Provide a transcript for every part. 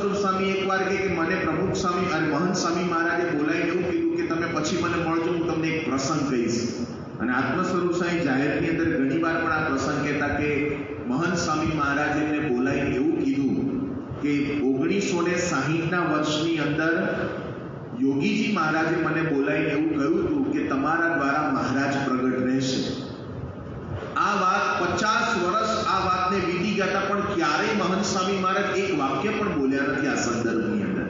સ્વરૂપ સ્વામી એકવાર કે મને પ્રમુખ સ્વામી અને મહંત સ્વામી મહારાજે બોલાવીને એવું કીધું કે તમે પછી મને મળજો, હું તમને એક પ્રસંગ કહીશ. અને આત્મ સ્વામી જાહેરની અંદર ઘણીવાર પણ આ પ્રસંગ કહેતા કે મહંત સ્વામી મહારાજે એમને એવું કીધું કે ઓગણીસો ને સાહીઠના વર્ષની અંદર યોગીજી મહારાજે મને બોલાવીને એવું કહ્યું હતું કે તમારા દ્વારા મહારાજ પ્રગટ રહેશે. આ વાત પચાસ વર્ષ આ વાતને વીતી ગયા પણ ક્યારેય મહંત સ્વામી મહારાજ એક વાક્ય પણ બોલ્યા નથી આ સંદર્ભની અંદર.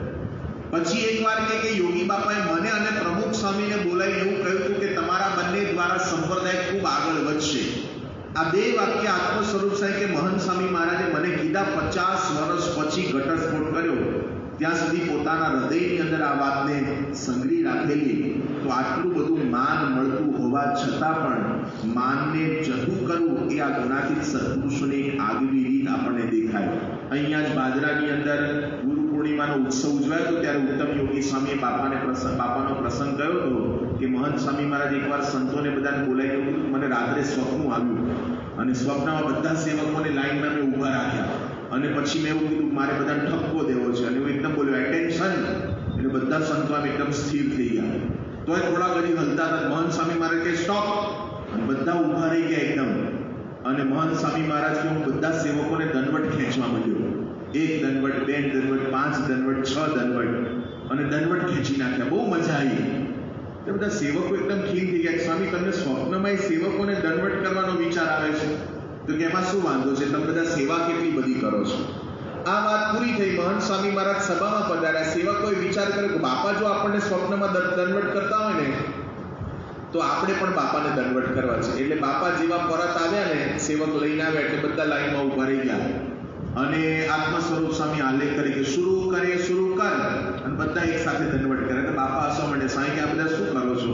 પછી એકવાર કે કે યોગી બાપાએ મને અને પ્રમુખ સ્વામીને બોલાવીને એવું કહ્યું હતું કે તમારા બંને દ્વારા સંપ્રદાય ખૂબ આગળ વધશે. આ બે વાક્ય આત્મ સ્વરૂપ સાહેબ કે મહંત સ્વામી મહારાજે મને કીધા પચાસ વર્ષ પછી ઘટસ્ફોટ કર્યો. ત્યાં સુધી પોતાના હૃદયની અંદર આ વાતને સંગ્રહી રાખેલી. તો આટલું બધું માન મળતું હોવા છતાં પણ માનને જતું કરવું એ આ ગુણાતીત સત્પુરુષોની એક આગવી રીત આપણને દેખાય. અહીંયા જ બાજરાની અંદર ગુરુ પૂર્ણિમાનો ઉત્સવ ઉજવાયો હતો ત્યારે ઉત્તમ યોગી સ્વામીએ બાપાને પ્રસંગ બાપાનો પ્રસંગ કયો હતો કે મહંત સ્વામી મહારાજ એકવાર સંતોને બધાને બોલાવી મને રાત્રે સ્વપ્ન આવ્યું અને સ્વપ્નમાં બધા સેવકોને લાઈનમાં મેં ઊભા રાખ્યા. અને પછી મેં એવું કીધું મારે બધાને ઠપકો દેવો છે. અને હું એકદમ બોલ્યો એટેન્શન એટલે બધા સંતો આમ એકદમ સ્થિર થઈ ગયા. તોય થોડા ઘડી હલતા હતા. મહંત સ્વામી મારે કે સ્ટોપ બધા ઊભા રહી ગયા એકદમ. અને મહંત સ્વામી મહારાજ કે હું બધા સેવકોને દંડવટ ખેંચવા માંડ્યો. એક દંડવટ, બે દંડવટ, પાંચ દંડવટ, છ દંડવટ. અને દંડવટ ખેંચી નાખ્યા. બહુ મજા આવી. તે બધા સેવકો એકદમ ખીલ થઈ ગયા સ્વામી, તમને સ્વપ્નમાં સેવકોને દંડવટ કરવાનો વિચાર આવે છે. તો કે એમાં શું વાંધો છે? તમે બધા સેવા કેટલી બધી કરો છો? આ વાત પૂરી થઈ મહંત સ્વામી મહારાજ સભામાં પધાર્યા. સેવકોએ વિચાર કર્યો કે બાપા જો આપણને સ્વપ્નમાં દંડવટ કરતા હોય ને, તો આપણે પણ બાપાને દંડવટ કરવા છે. એટલે બાપા જેવા પરત આવ્યા ને, સેવક લઈને આવ્યા એટલે બધા લાઈનમાં ઊભા રહી ગયા. અને આત્મ સ્વરૂપ સ્વામી આલેખ કરી કે, શરૂ કરે શરૂ કર અને બધા એક સાથે દંડવટ કરે તો બાપા હસવા માંડે સ્વામી કે આ બધા શું કરો છો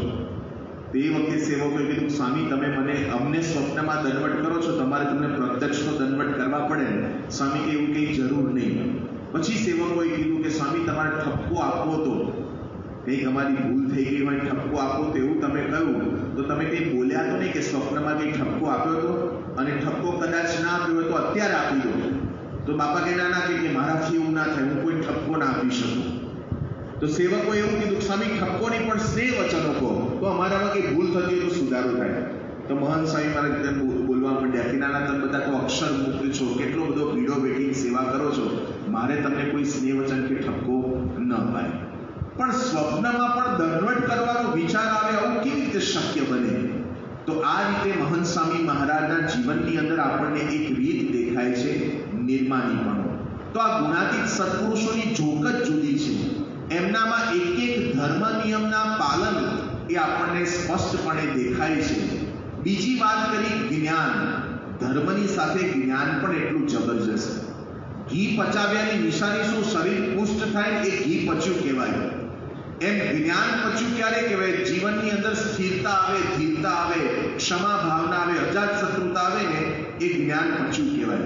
તે વખતે સેવકોએ કીધું સ્વામી, તમે મને અમને સ્વપ્નમાં દંડવટ કરો છો, તમારે તમને પ્રત્યક્ષનો દંડવટ કરવા પડે સ્વામી કે એવું કંઈ જરૂર નહીં. પછી સેવકોએ કીધું કે, સ્વામી, તમારે ઠપકો આપવો તો કંઈક અમારી ભૂલ થઈ ગઈ હોય, ઠપકો આપો તો એવું તમે કહ્યું. તો તમે કંઈ બોલ્યા તો નહીં કે સ્વપ્નમાં કંઈ ઠપકો આપ્યો હતો? અને ઠપકો કદાચ ના આપ્યો હોય તો અત્યારે આપી દો. તો બાપા કે ના ના કે, મારાથી એવું ના થાય, હું કોઈ ઠપકો ના આપી શકું. તો સેવકો એવું કીધું સ્વામી નહીં પણ સ્નેહ વચનો કહો. તો અમારામાં કંઈ ભૂલ થતી હોય તો સુધારો થાય. તો મહાન સ્વામી મારા બોલવા માંડ્યા. કે નાના તમે બધા તો અક્ષર મૂકી છો. કેટલો બધો પીડો બેઠી સેવા કરો છો. મારે તમને કોઈ સ્નેહ વચન કે ઠપકો ન અપાય. પણ સ્વપ્નમાં પણ દંડવટ કરવાનો વિચાર આવે, આવું કેવી રીતે શક્ય બને? તો આ રીતે મહંત સ્વામી મહારાજના જીવનની અંદર આપણને એક રીત દેખાય છે નિર્માણીપણો તો આ ગુણાતીત સત્પુરુષોની જોક જ જુદી છે. એમનામાં એક એક ધર્મ નિયમના પાલન એ આપણને સ્પષ્ટપણે દેખાય છે. બીજી વાત કરી જ્ઞાન. ધર્મની સાથે જ્ઞાન પણ એટલું જબરજસ્ત. ઘી પચાવ્યાની નિશાની શું શરીર પુષ્ટ થાય એ ઘી પચ્યું કહેવાય. એમ જ્ઞાન પચ્યું ક્યારે કહેવાય? જીવનની અંદર સ્થિરતા આવે, ધીરતા આવે, ક્ષમા ભાવના આવે, અજાત શત્રુતા આવે ને, એ જ્ઞાન પચ્યું કહેવાય.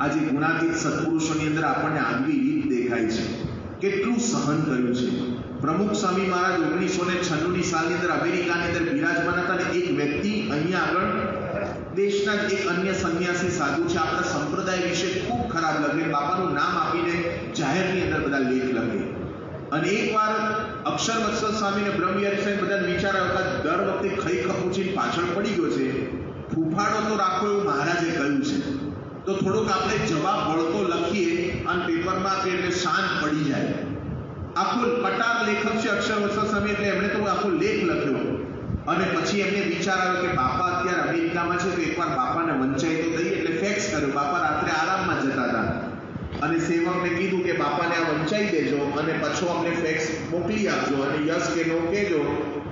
આજે ગુણાતીત સત્પુરુષોની અંદર આપણને આગવી રીત દેખાય છે. કેટલું સહન કર્યું છે. પ્રમુખ સ્વામી મહારાજ ઓગણીસો ને છન્નુની સાલની અંદર અમેરિકાની અંદર બિરાજમાન હતા અને એક વ્યક્તિ અહીંયા આગળ દેશના જ એક અન્ય સંન્યાસી સાધુ છે. આપણા સંપ્રદાય વિશે ખૂબ ખરાબ લખે. બાપાનું નામ આપીને જાહેરની અંદર બધા લેખ લખે. અને એકવાર અક્ષર વત્સલ સ્વામીને બ્રહ્મયારી સ્વામી બધા વિચાર આવતા, દર વખતે ખઈ ખપૂચીને પાછળ પડી ગયો છે. ફૂફાડો તો રાખો એવું મહારાજે કહ્યું છે. તો થોડોક આપણે જવાબ વળતો લખીએ અને પેપરમાં કે એટલે શાંત પડી જાય. આખો કટાર લેખક છે અક્ષર વત્સલ સ્વામી એટલે એમણે તો આખો લેખ લખ્યો. અને પછી એમને વિચાર આવ્યો કે બાપા અત્યારે અમેરિકામાં છે તો એકવાર બાપાને વંચાઈ તો દઈએ એટલે ફેક્સ કર્યો. બાપા રાત્રે આરામમાં જતા હતા. અને સેવકને કીધું કે બાપાને આ વંચાઈ દેજો અને પાછો અમને ફેક્સ મોકલી આપજો અને યસ કે નો કહેજો.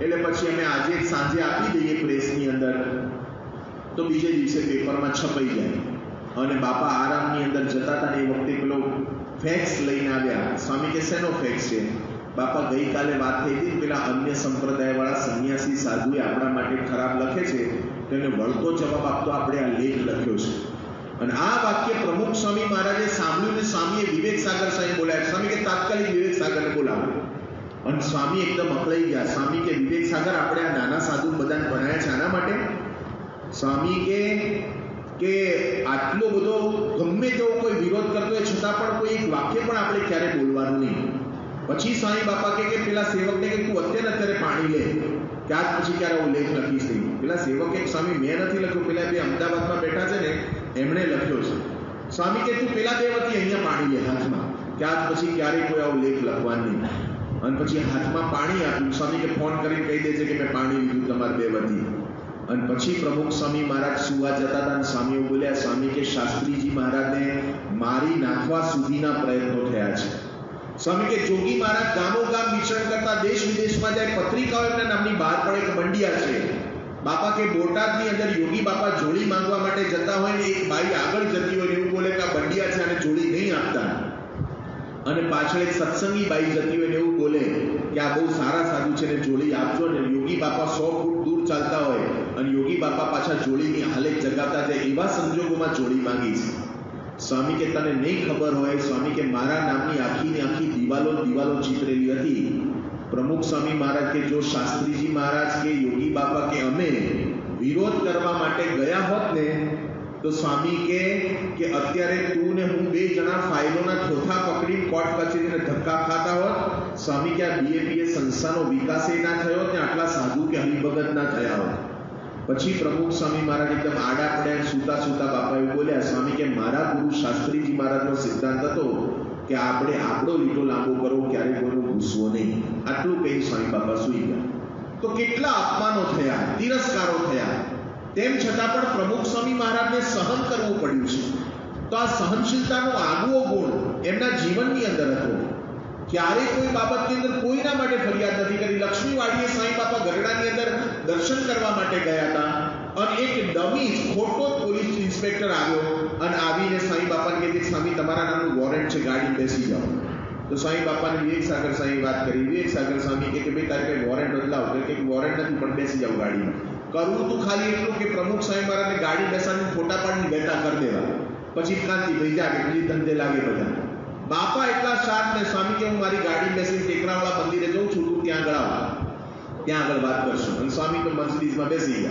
એટલે પછી અમે આજે જ સાંજે આપી દઈએ પ્રેસની અંદર. તો બીજે દિવસે પેપરમાં છપાઈ જાય. અને બાપા આરામની અંદર જતા હતા ને એ વખતે પેલો ફેક્સ લઈને આવ્યા. સ્વામી કે, શેનો ફેક્સ છે? બાપા, ગઈકાલે વાત થઈ હતી પેલા અન્ય સંપ્રદાયવાળા સંન્યાસી સાધુએ આપણા માટે ખરાબ લખે છે તેને વળતો જવાબ આપતો આપણે આ લેખ લખ્યો છે. અને આ વાક્ય પ્રમુખ સ્વામી મહારાજે સાંભળ્યું ને સ્વામીએ વિવેક સાગર સાહેબ બોલાવ્યા સ્વામી કે, તાત્કાલિક વિવેક સાગરને બોલાવો. અને સ્વામી એકદમ અકળાઈ ગયા. સ્વામી કે, વિવેક સાગર, આપણે આ નાના સાધુ બધાને બનાવ્યા છે આના માટે? સ્વામી કે કે આટલો બધો ગમે તેવો કોઈ વિરોધ કરતો હોય, છતાં પણ કોઈ એક વાક્ય પણ આપણે ક્યારે બોલવાનું નહીં. પછી સ્વામી બાપા કે કે પેલા સેવકને કે તું અત્યારે અત્યારે પાણી લે. ત્યાર પછી ક્યારે હું લેખ લખીશ નહીં. પેલા સેવકે સ્વામી મેં નથી લખ્યું, પેલા બે અમદાવાદમાં બેઠા છે ને, એમણે લખ્યો છે. સ્વામી કે તું પેલા બે વખતે અહીંયા પાણી લે હાથમાં. ત્યાર પછી ક્યારેય કોઈ આવો લેખ લખવાનો અને પછી હાથમાં પાણી આપ્યું. સ્વામી કે ફોન કરીને કહી દેજે કે મેં પાણી લીધું તમારે બે વતી અને પછી પ્રમુખ સ્વામી મહારાજ સુવા જતા હતા સ્વામીઓ બોલ્યા, સ્વામી, કે શાસ્ત્રીજી મહારાજને મારી નાખવા સુધીના પ્રયત્નો થયા છે. સ્વામી કે, જોગી મહારાજ ગામો ગામ વિચરણ કરતા દેશ વિદેશમાં જાય પત્રિકાઓ એમના નામની બહાર પડે એક મંડિયા છે, બાપા કે બોટાદની અંદર યોગી બાપા જોડી માંગવા માટે જતા હોય ને એક બાઈ આગળ જતી હોય એવું બોલે કે આ બંડિયા છે અને જોડી નહીં આપતા. અને પાછળ એક સત્સંગી બાઈ જતી હોય એવું બોલે કે, આ બહુ સારા સાધુ છે ને, જોડી આપજો ને. યોગી બાપા સો ફૂટ દૂર ચાલતા હોય અને યોગી બાપા પાછા જોડીની હાલત જગાતા જાય એવા સંજોગોમાં જોડી માંગી છે. સ્વામી કે તને નહીં ખબર હોય, સ્વામી કે મારા નામની આખીને આખી દિવાલો દિવાલો ચિતરેલી હતી. પ્રમુખ સ્વામી મહારાજ કે જો શાસ્ત્રીજી મહારાજ કે યોગી બાપા કે અમે વિરોધ કરવા માટે ગયા હોત ને, તો સ્વામી કે કે અત્યારે તું ને હું બે જણા ફાઇલોના ચોથા પકડી કોર્ટ કચેરીને ધક્કા ખાતા હોત, સ્વામી કે આ બીએપીએ સંસ્થાનો વિકાસ એ ના થયો ને આટલા સાધુ કે હરિભગત ના થયા હોત. પછી પ્રમુખ સ્વામી મહારાજ એકદમ આડા પડ્યા સૂતા સૂતા બાપા એવું બોલ્યા, સ્વામી, કે મારા ગુરુ શાસ્ત્રીજી મહારાજનો સિદ્ધાંત હતો કે આપણે આપણો લીટો લાંબો કરવો ક્યારે કોઈનો ઘૂસવો નહીં. આટલું કહી સ્વામી બાપા સુઈ ગયા. તો કેટલા અપમાનો થયા, તિરસ્કારો થયા. તેમ છતાં પણ પ્રમુખ સ્વામી મહારાજને સહન કરવું પડ્યું છે. તો આ સહનશીલતાનો આગવો ગુણ એમના જીવનની અંદર હતો. ક્યારેય કોઈ બાબતની અંદર કોઈના માટે ફરિયાદ નથી કરી. લક્ષ્મીવાડીએ સાંઈ બાપા ગરડાની અંદર દર્શન કરવા માટે ગયા હતા અને એક ડમી ખોટો પોલીસ ઇન્સ્પેક્ટર આવ્યો અને આવીને સાંઈ બાપાને કહે કે સ્વામી, તમારા નામનું વોરંટ છે ગાડી બેસી જાઓ. તો સાંઈ બાપાને વિવેક સાગર સાંઈ વાત કરી. વિવેક સાગર સ્વામી કહે કે ભાઈ તારે કઈ વોરંટ બદલાવ. તો કે વોરંટ નથી, પણ બેસી જાઓ ગાડીમાં કરવું તું ખાલી એટલું કે પ્રમુખ સ્વામી મહારાજને ગાડી બેસાડીને ફોટા પાડીને બેઠા કરી દેવા. પછી ક્રાંતિ ભાઈ જા કે પછી ધંધે લાગે બધા. બાપા એટલા શાંત ને, સ્વામી, કે હું મારી ગાડી બેસીને ટેકરાવાળા મંદિરે જઉં છું તું ત્યાં આગળ આવ ત્યાં આગળ વાત કરશું. અને સ્વામી તો મર્સિડીઝમાં બેસી ગયા.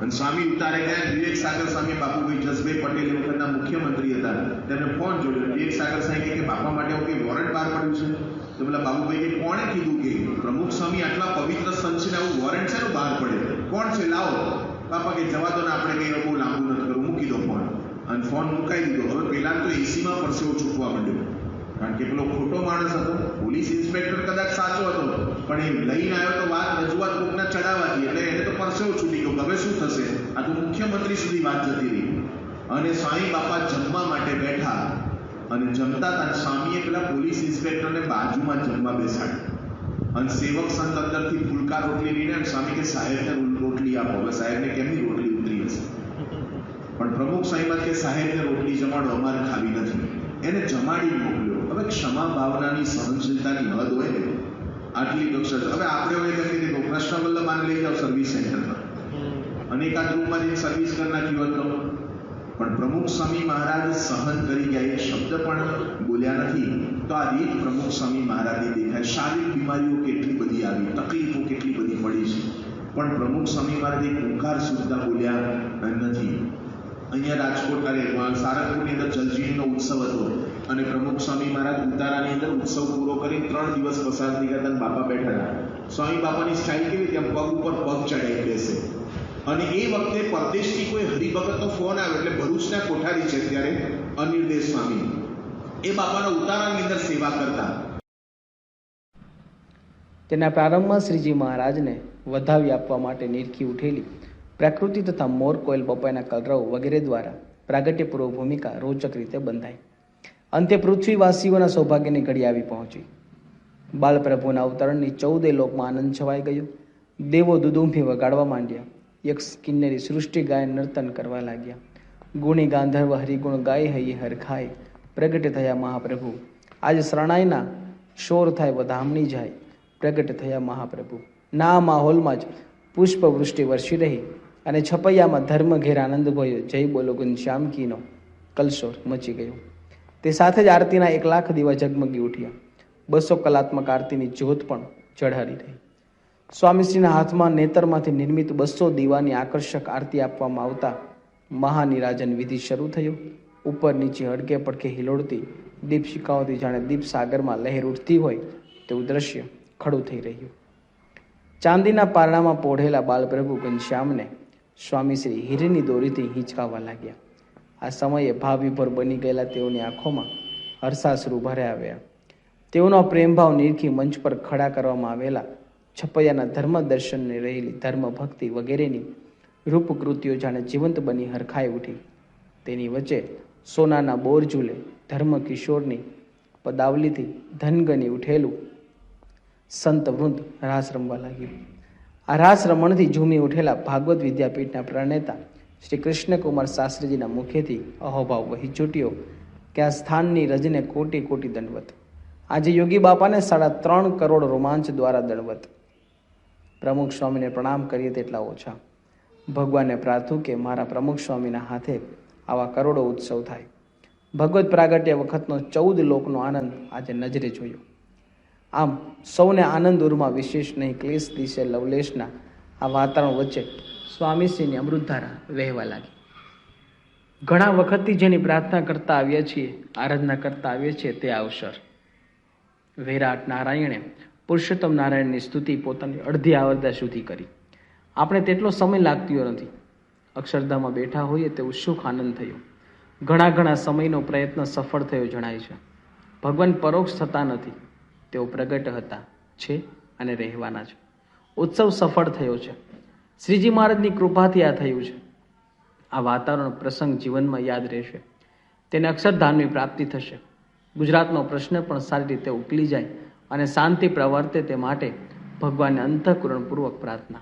અને સ્વામી ઉતારે ગયા વિવેક સાગર સ્વામી બાપુભાઈ જસભાઈ પટેલ એ વખતના મુખ્યમંત્રી હતા. તેમને ફોન જોડ્યો વિવેક સાગર સાહેબ કે બાપા માટે હું કંઈ વોરંટ બહાર પડ્યું છે? તો પેલા બાબુભાઈ કોણે કીધું કે પ્રમુખ સ્વામી આટલા પવિત્ર સંત છે આવું વોરંટ છે ને બહાર પડે? કોણ છે? લાવો. બાપા કે જવા દો ને આપણે કંઈ બહુ લાંબુ નથી કરવું. મૂકી દો ફોન અને ફોન મુકાઈ દીધો. હવે પેલા તો એસીમાં પરસેવો છૂટવા માંડ્યો. કારણ કે પેલો ખોટો માણસ હતો. પોલીસ ઇન્સ્પેક્ટર કદાચ સાચો હતો. પણ એ લઈને આવ્યો તો વાત રજૂઆત કોકના ચડાવવાથી. એટલે એને તો પરસેવો છૂટી ગયો હવે શું થશે? આ તો મુખ્યમંત્રી સુધી વાત જતી રહી. અને સ્વામી બાપા જમવા માટે બેઠા અને જમતા તા સ્વામીએ પેલા પોલીસ ઇન્સ્પેક્ટરને બાજુમાં જમવા બેસાડ્યા. અને સેવક સંત અંદરથી ફૂલકા રોટલી લઈને અને સ્વામી કે સાહેબને રોટલી આપો. હવે સાહેબને કેમની રોટલી ઉતરી હશે? પણ પ્રમુખ સાહેબ કે સાહેબને રોટલી જમાડો, અમારે ખાવી નથી. એને જમાડી મોકલ્યો. હવે ક્ષમા ભાવનાની સહનશીલતાની હદ હોય ને આટલી કક્ષા હવે આપણે હવે કહી દેખો. કૃષ્ણ વલ્લભ આને લઈ જાઓ સર્વિસ સેન્ટરમાં અને એકાદ રૂમમાં જઈને સર્વિસ કરી નાખી હોત પણ પ્રમુખ સ્વામી મહારાજ સહન કરી ગયા એ શબ્દ પણ બોલ્યા નથી. તો આ રીત પ્રમુખ સ્વામી મહારાજે દેખાય. શારીરિક બીમારીઓ કેટલી બધી આવી તકલીફો કેટલી બધી મળી છે. પણ પ્રમુખ સ્વામી મહારાજ એક ઓંકાર સુધા બોલ્યા નથી. અહીંયા રાજકોટ અરે સારંગપુરની અંદર જલજીનો ઉત્સવ હતો. અને પ્રમુખ સ્વામી મહારાજ ઉતારાની અંદર ઉત્સવ પૂરો કરી ત્રણ દિવસ પસાર થઈ બાપા બેઠા સ્વામી બાપાની સ્ટાઇલ કેવી? ત્યાં પગ ઉપર પગ ચડાવી બેસે. અને એ વખતે પરદેશથી કોઈ હરિભગતનો ફોન આવ્યો એટલે ભરૂચના કોઠારી છે ત્યારે અનિર્દેશ સ્વામી. એ બાપાના ઉતારાની અંદર સેવા કરતા. તેના પ્રારંભમાં શ્રીજી મહારાજને વધાવી આપવા માટે નિરખી ઉઠેલી પ્રકૃતિ તથા મોર કોયલ બપાયના કલરવ વગેરે દ્વારા પ્રાગટ્યપૂર્વક ભૂમિકા રોચક રીતે બંધાઈ. અંતે પૃથ્વીવાસીઓના સૌભાગ્યની ઘડી આવી પહોંચી. બાલપ્રભુના અવતરણની ચૌદે લોકમાં આનંદ છવાઈ ગયો. દેવો દુદુંભી વગાડવા માંડ્યા. યક્ષ કિન્નરી સૃષ્ટિ ગાય નર્તન કરવા લાગ્યા. ગુણી ગાંધર્વ હરિગુણ ગાય હૈયે હરખાય પ્રગટ થયા મહાપ્રભુ. આજે શરણાઈના શોર થાય વધામણી જાય. પ્રગટ થયા મહાપ્રભુ. ના માહોલમાં જ પુષ્પવૃષ્ટિ વરસી રહી અને છપૈયામાં ધર્મ ઘેર આનંદ ભયો. જય બોલો ઘનશ્યામ કીનો કલશોર મચી ગયો. તે સાથે જ આરતીના એક લાખ દીવા ઝગમગી ઉઠ્યા. બસો કલાત્મક આરતીની જ્યોત પણ ચઢારી રહી. સ્વામીશ્રીના હાથમાં નેતરમાંથી નિર્મિત બસો દીવાની આકર્ષક આરતી આપવામાં આવતા મહાનિરાજન વિધિ શરૂ થયો. ઉપર નીચે હડકે પડકે હિલોડતી દીપશિકાઓથી જાણે દીપ સાગરમાં લહેર ઉઠતી હોય તેવું દ્રશ્ય ખડું થઈ રહ્યું. ચાંદીના પારણામાં પોઢેલા બાલપ્રભુ ઘનશ્યામને સ્વામીશ્રી હીરેની દોરીથી હિંચકાવવા લાગ્યા. આ સમયે ભાવવિભોર બની ગયેલા તેઓની આંખોમાં હર્ષાશ્રુ ભરે આવ્યા તેઓનો પ્રેમભાવ નિરખી મંચ પર ખડા કરવામાં આવેલા છપૈયાના ધર્મ દર્શનને રહેલી ધર્મ ભક્તિ વગેરેની રૂપકૃતિઓ જાણે જીવંત બની હરખાઈ ઉઠી. તેની વચ્ચે સોનાના બોર ઝૂલે ધર્મ કિશોરની પદાવલીથી ધનગની ઉઠેલું સંત વૃંદ રાસ રમવા લાગ્યું. આ રાસ રમણથી ઝૂમી ઉઠેલા ભાગવત વિદ્યાપીઠના પ્રણેતા શ્રી કૃષ્ણકુમાર શાસ્ત્રીજીના મુખેથી અહોભાવ વહી છૂટ્યો કે આ સ્થાનની રજને કોટી કોટી દંડવત. આજે યોગી બાપાને સાડા ત્રણ કરોડ રોમાંચ દ્વારા દંડવત. પ્રમુખ સ્વામીને પ્રણામ કરીએ તેટલા ઓછા. ભગવાનને પ્રાર્થું કે મારા પ્રમુખ સ્વામીના હાથે આવા કરોડો ઉત્સવ થાય. ભગવત પ્રાગટ્ય વખતનો ચૌદ લોકનો આનંદ આજે નજરે જોયો. આમ સૌને આનંદ ઉરમાં વિશેષ નહીં, ક્લેશ દિશે, લવલેશના આ વાતાવરણ વચ્ચે સ્વામીશ્રીની અમૃતધારા વહેવા લાગી. ઘણા વખતથી જેની પ્રાર્થના કરતા આવ્યા છીએ, આરાધના કરતા આવ્યા છીએ, તે અવસર. વિરાટ નારાયણે પુરુષોત્તમ નારાયણની સ્તુતિ પોતાની અડધી આવરદા સુધી કરી. આપણે તેટલો સમય લાગતો નથી. અક્ષરધામમાં બેઠા હોઈએ તેવું સુખ આનંદ થયો. ઘણા ઘણા સમયનો પ્રયત્ન સફળ થયો જણાય છે. ભગવાન પરોક્ષ થતા નથી. તેઓ પ્રગટ હતા, છે અને રહેવાના છે. ઉત્સવ સફળ થયો છે. શ્રીજી મહારાજની કૃપાથી આ થયું છે. આ વાતાવરણ પ્રસંગ જીવનમાં યાદ રહેશે. તેને અક્ષરધામની પ્રાપ્તિ થશે. ગુજરાતનો પ્રશ્ન પણ સારી રીતે ઉકલી જાય અને શાંતિ પ્રવર્તે તે માટે ભગવાનને અંતઃકરણપૂર્વક પ્રાર્થના.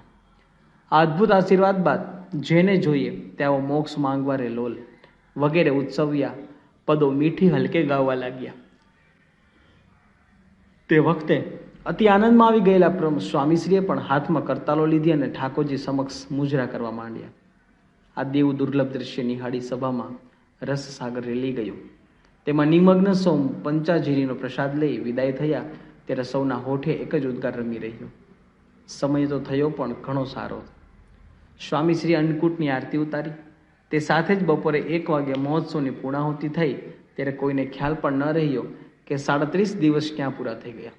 આ અદ્ભુત આશીર્વાદ બાદ જેને જોઈએ તેઓ મોક્ષ માંગવા રે લોલ, વગેરે ઉત્સવ્યા, પદો મીઠી હલકે ગાવા લાગ્યા. તે વખતે અતિ આનંદમાં આવી ગયેલા પ્રમ- સ્વામીશ્રીએ પણ હાથમાં કરતાલો લીધી અને ઠાકોરજી સમક્ષ મુજરા કરવા માંડ્યા. આ દેવ દુર્લભ દ્રશ્ય નિહાળી સભામાં રસ સાગર રેલી ગયો. તેમાં નિમગ્ન સૌ પંચાજીરીનો પ્રસાદ લઈ વિદાય થયા, ત્યારે સૌના હોઠે એક જ ઉદ્ગાર રમી રહ્યો. સમય તો થયો પણ ઘણો સારો. સ્વામીશ્રી અન્નકૂટની આરતી ઉતારી. તે સાથે જ બપોરે એક વાગે મહોત્સવની પૂર્ણાહુતિ થઈ, ત્યારે કોઈને ખ્યાલ પણ ન રહ્યો કે સાડત્રીસ દિવસ ક્યાં પૂરા થઈ ગયા.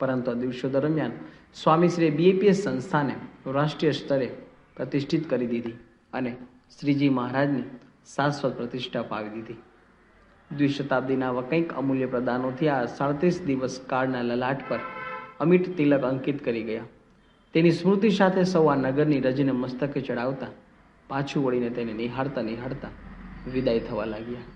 પરંતુ આ દિવસો દરમિયાન સ્વામીશ્રીએ બીએપીએસ સંસ્થાને રાષ્ટ્રીય સ્તરે પ્રતિષ્ઠિત કરી દીધી અને શ્રીજી મહારાજની શાશ્વત પ્રતિષ્ઠા પાવી દીધી. દ્વિશતાબ્દીના આવા કંઈક અમૂલ્ય પ્રદાનોથી આ સાડત્રીસ દિવસ કાળના લલાટ પર અમિટ તિલક અંકિત કરી ગયા. તેની સ્મૃતિ સાથે સૌ આ નગરની રજને મસ્તકે ચડાવતા, પાછું વળીને તેને નિહાળતા નિહાળતા વિદાય થવા લાગ્યા.